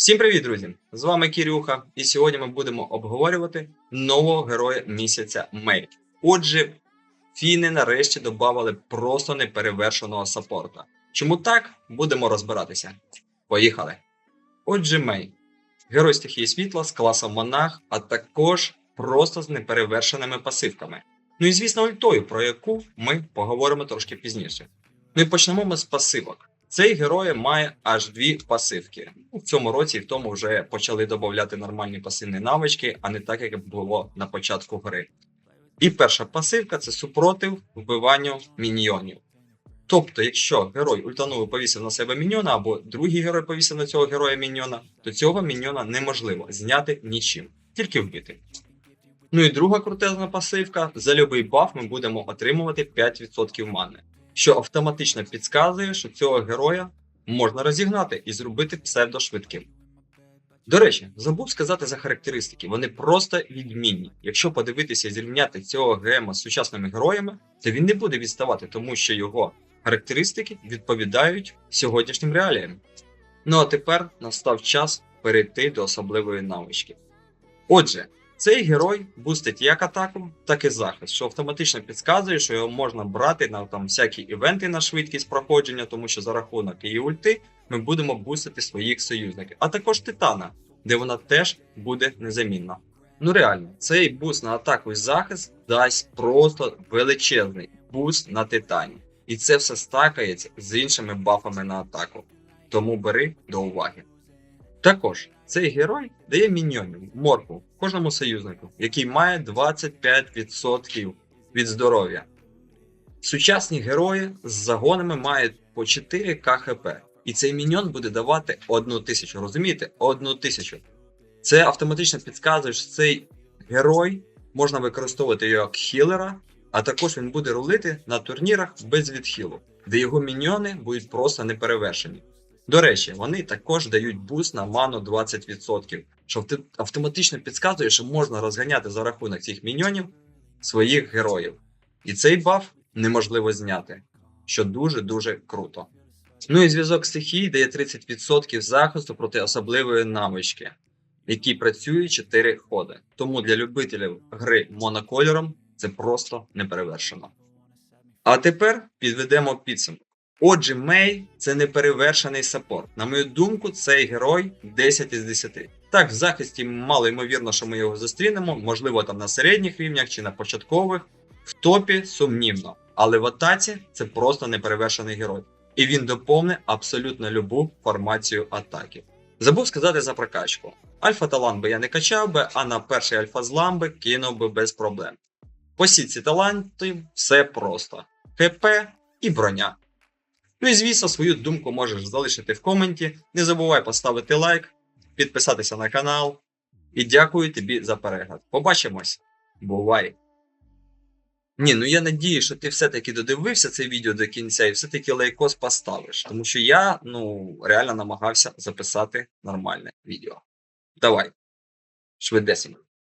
Всім привіт, друзі! З вами Кірюха, і сьогодні ми будемо обговорювати нового героя місяця Мей. Отже, фіни нарешті додали просто неперевершеного саппорта. Чому так? Будемо розбиратися. Поїхали! Отже, Мей. Герой стихії світла з класом монах, а також просто з неперевершеними пасивками. Ну і звісно, ультою, про яку ми поговоримо трошки пізніше. Ну і почнемо ми з пасивок. Цей герой має аж дві пасивки. В цьому році і в тому вже почали додати нормальні пасивні навички, а не так, як було на початку гри. І перша пасивка це супротив вбиванню міньйонів. Тобто, якщо герой ультанув повісив на себе міньйона, або другий герой повісив на цього героя міньйона, то цього міньйона неможливо зняти нічим, тільки вбити. Ну і друга крутезна пасивка: за любий баф ми будемо отримувати 5% мани що автоматично підказує, що цього героя можна розігнати і зробити псевдошвидким. До речі, забув сказати за характеристики, вони просто відмінні. Якщо подивитися і зрівняти цього ГМа з сучасними героями, то він не буде відставати, тому що його характеристики відповідають сьогоднішнім реаліям. Ну а тепер настав час перейти до особливої навички. Отже, цей герой бустить як атаку, так і захист, що автоматично підказує, що його можна брати на там всякі івенти на швидкість проходження, тому що за рахунок її ульти ми будемо бустити своїх союзників, а також Титана, де вона теж буде незамінна. Ну реально, цей буст на атаку і захист дасть просто величезний буст на Титані. І це все стакається з іншими бафами на атаку. Тому бери до уваги. Також цей герой дає міньйонів морку кожному союзнику, який має 25% від здоров'я. Сучасні герої з загонами мають по 4 КХП, і цей міньйон буде давати 1 тисячу. Розумієте? 1 тисячу. Це автоматично підказує, що цей герой можна використовувати його як хілера, а також він буде рулити на турнірах без відхилу, де його міньйони будуть просто неперевершені. До речі, вони також дають буст на ману 20%, що автоматично підказує, що можна розганяти за рахунок цих міньйонів своїх героїв. І цей баф неможливо зняти, що дуже-дуже круто. Ну і зв'язок стихій дає 30% захисту проти особливої навички, які працюють 4 ходи. Тому для любителів гри монокольором це просто неперевершено. А тепер підведемо підсумок. Отже, Мей це неперевершений саппорт. На мою думку, цей герой 10 із 10. Так, в захисті мало ймовірно, що ми його зустрінемо, можливо, там на середніх рівнях чи на початкових. В топі сумнівно. Але в атаці це просто неперевершений герой. І він доповне абсолютно любу формацію атаки. Забув сказати за прокачку. Альфа талант би я не качав би, а на перший альфа з ламби кинув би без проблем. По сітці талантів все просто: ХП і броня. Ну і звісно, свою думку можеш залишити в коменті. Не забувай поставити лайк, підписатися на канал. І дякую тобі за перегляд. Побачимось. Бувай! Ні, ну я надію, що ти все-таки додивився це відео до кінця і все-таки лайкос поставиш. Тому що я ну, реально намагався записати нормальне відео. Давай. Швидесенько.